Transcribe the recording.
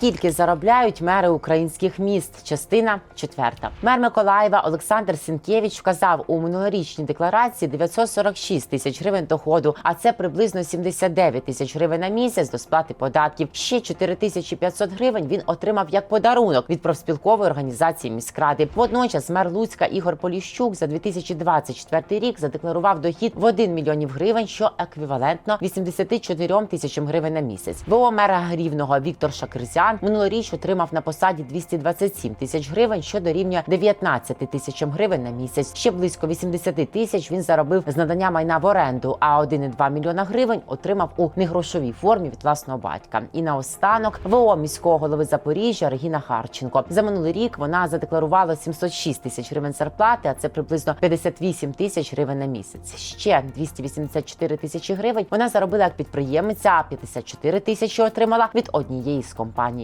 Скільки заробляють мери українських міст? Частина четверта. Мер Миколаєва Олександр Сінкевич вказав у минулорічній декларації 946 тисяч гривень доходу, а це приблизно 79 тисяч гривень на місяць до сплати податків. Ще 4500 гривень він отримав як подарунок від профспілкової організації міськради. Водночас мер Луцька Ігор Поліщук за 2024 рік задекларував дохід в 1 мільйонів гривень, що еквівалентно 84 тисячам гривень на місяць. ВО мера Рівного Віктор Шакирзян минулоріч отримав на посаді 227 тисяч гривень, що дорівнює 19 тисячам гривень на місяць. Ще близько 80 тисяч він заробив з надання майна в оренду, а 1,2 мільйона гривень отримав у негрошовій формі від власного батька. І наостанок ВО міського голови Запоріжжя Регіна Харченко за минулий рік вона задекларувала 706 тисяч гривень зарплати, а це приблизно 58 тисяч гривень на місяць. Ще 284 тисячі гривень вона заробила як підприємиця, а 54 тисячі отримала від однієї з компаній.